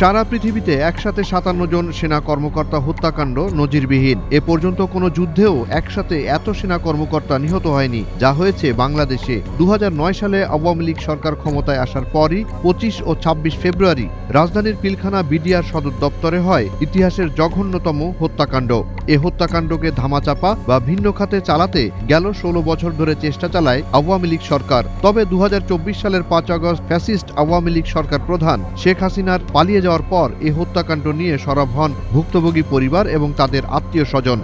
সারা পৃথিবীতে একসাথে সাতান্ন জন সেনা কর্মকর্তা হত্যাকাণ্ড নজিরবিহীন। এ পর্যন্ত কোনো যুদ্ধেও একসাথে এত সেনা কর্মকর্তা নিহত হয়নি, যা হয়েছে বাংলাদেশে। দু হাজার নয় সালে আওয়ামী লীগ সরকার ক্ষমতায় আসার পরই পঁচিশ ও ছাব্বিশ ফেব্রুয়ারি রাজধানীর পিলখানা বিডিআর সদর দপ্তরে হয় ইতিহাসের জঘন্যতম হত্যাকাণ্ড। এ হত্যাকাণ্ডকে ধামাচাপা বা ভিন্ন খাতে চালাতে গেল ষোলো বছর ধরে চেষ্টা চালায় আওয়ামী লীগ সরকার। তবে দু হাজার চব্বিশ সালের পাঁচ আগস্ট ফ্যাসিস্ট আওয়ামী লীগ সরকার প্রধান শেখ হাসিনার পালিয়ে যাওয়ার পর এ হত্যাকাণ্ড নিয়ে সরব হন ভুক্তভোগী পরিবার এবং তাদের আত্মীয় স্বজন।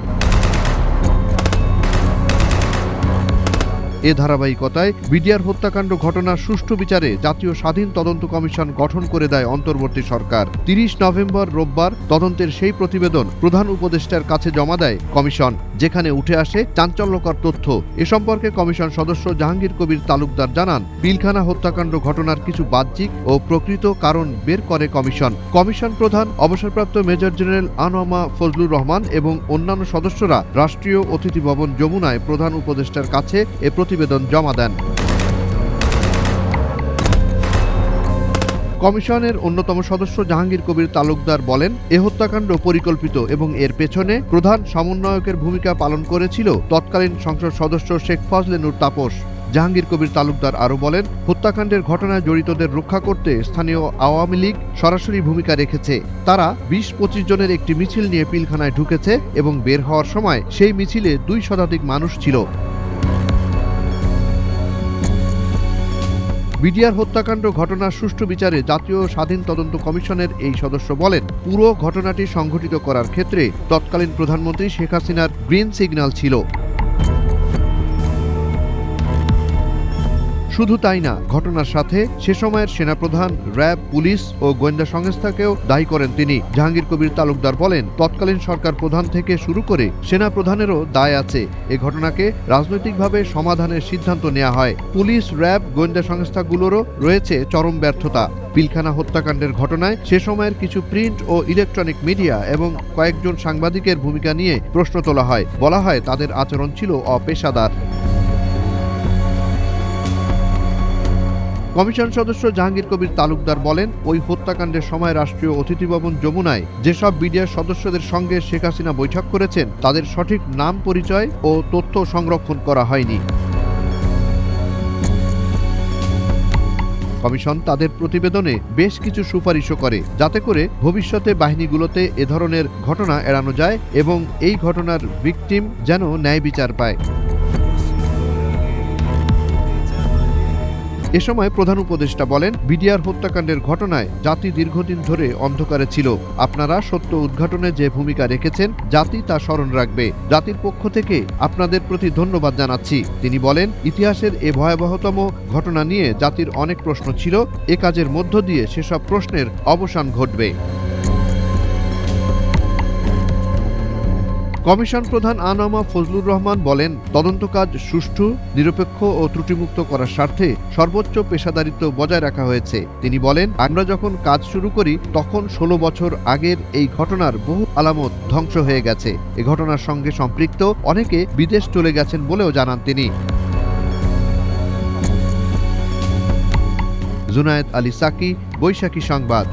এ ধারাবাহিকতায় বিডিআর হত্যাকাণ্ড ঘটনার সুষ্ঠু বিচারে জাতীয় স্বাধীন তদন্ত কমিশন গঠন করে দেয় অন্তর্বর্তী সরকার। তিরিশ নভেম্বর রোববার তদন্তের সেই প্রতিবেদন প্রধান উপদেষ্টার কাছে জমা দেয় কমিশন, যেখানে উঠে আসে চাঞ্চল্যকর তথ্য। এ সম্পর্কে কমিশন সদস্য জাহাঙ্গীর কবির তালুকদার জানান পিলখানা হত্যাকাণ্ড ঘটনার কিছু বাহ্যিক ও প্রকৃত কারণ বের করে কমিশন। কমিশন প্রধান, অবসরপ্রাপ্ত মেজর জেনারেল আনোয়ামা ফজলুর রহমান এবং অন্যান্য সদস্যরা রাষ্ট্রীয় অতিথি ভবন যমুনায় প্রধান উপদেষ্টার কাছে এ প্রতিবেদন জমা দেন। কমিশনের অন্যতম সদস্য জাহাঙ্গীর কবির তালুকদার বলেন, এ হত্যাকাণ্ড পরিকল্পিত এবং এর পেছনে প্রধান সমন্বয়কের ভূমিকা পালন করেছিল তৎকালীন সংসদ সদস্য শেখ ফজলে নূর তাপস। জাহাঙ্গীর কবির তালুকদার আরও বলেন, হত্যাকাণ্ডের ঘটনায় জড়িতদের রক্ষা করতে স্থানীয় আওয়ামী লীগ সরাসরি ভূমিকা রেখেছে। তারা বিশ পঁচিশ জনের একটি মিছিল নিয়ে পিলখানায় ঢুকেছে এবং বের হওয়ার সময় সেই মিছিলে দুই শতাধিক মানুষ ছিল। বিডিআর হত্যাকাণ্ড ঘটনার সুষ্ঠু বিচারে জাতীয় স্বাধীন তদন্ত কমিশনের এই সদস্য বলেন, পুরো ঘটনাটি সংঘটিত করার ক্ষেত্রে তৎকালীন প্রধানমন্ত্রী শেখ হাসিনার গ্রিন সিগন্যাল ছিল। শুধু তাই না, ঘটনার সাথে সে সময়ের সেনাপ্রধান, র্যাব, পুলিশ ও গোয়েন্দা সংস্থাকেও দায়ী করেন তিনি। জাহাঙ্গীর কবির তালুকদার বলেন, তৎকালীন সরকার প্রধান থেকে শুরু করে সেনা প্রধানেরও দায় আছে। এ ঘটনাকে রাজনৈতিকভাবে সমাধানের সিদ্ধান্ত নেওয়া হয়। পুলিশ, র্যাব, গোয়েন্দা সংস্থাগুলোরও রয়েছে চরম ব্যর্থতা। পিলখানা হত্যাকাণ্ডের ঘটনায় সে সময়ের কিছু প্রিন্ট ও ইলেকট্রনিক মিডিয়া এবং কয়েকজন সাংবাদিকের ভূমিকা নিয়ে প্রশ্ন তোলা হয়। বলা হয়, তাদের আচরণ ছিল অপেশাদার। কমিশন সদস্য জাহাঙ্গীর কবির তালুকদার বলেন, ওই হত্যাকাণ্ডের সময় রাষ্ট্রীয় অতিথি ভবন যমুনায় যেসব বিডিআর সদস্যদের সঙ্গে শেখ হাসিনা বৈঠক করেছেন, তাদের সঠিক নাম পরিচয় ও তথ্য সংরক্ষণ করা হয়নি। কমিশন তাদের প্রতিবেদনে বেশ কিছু সুপারিশও করে, যাতে করে ভবিষ্যতে বাহিনীগুলোতে এ ধরনের ঘটনা এড়ানো যায় এবং এই ঘটনার ভিকটিম যেন ন্যায় বিচার পায়। এ সময় প্রধান উপদেষ্টা বলেন, বিডিআর হত্যাকাণ্ডের ঘটনায় জাতি দীর্ঘদিন ধরে অন্ধকারে ছিল। আপনারা সত্য উদ্ঘাটনে যে ভূমিকা রেখেছেন, জাতি তা স্মরণ রাখবে। জাতির পক্ষ থেকে আপনাদের প্রতি ধন্যবাদ জানাচ্ছি। তিনি বলেন, ইতিহাসের এ ভয়াবহতম ঘটনা নিয়ে জাতির অনেক প্রশ্ন ছিল। এ কাজের মধ্য দিয়ে সেসব প্রশ্নের অবসান ঘটবে। কমিশন প্রধান আনামা ফজলুর রহমান বলেন, তদন্ত কাজ সুষ্ঠু, নিরপেক্ষ ও ত্রুটিমুক্ত করার স্বার্থে সর্বোচ্চ পেশাদারিত্ব বজায় রাখা হয়েছে। তিনি বলেন, আমরা যখন কাজ শুরু করি, তখন ষোলো বছর আগের এই ঘটনার বহু আলামত ধ্বংস হয়ে গেছে। এ ঘটনার সঙ্গে সম্পৃক্ত অনেকে বিদেশ চলে গেছেন বলেও জানান তিনি। জুনায়েদ আলী সাকি, বৈশাখী সংবাদ।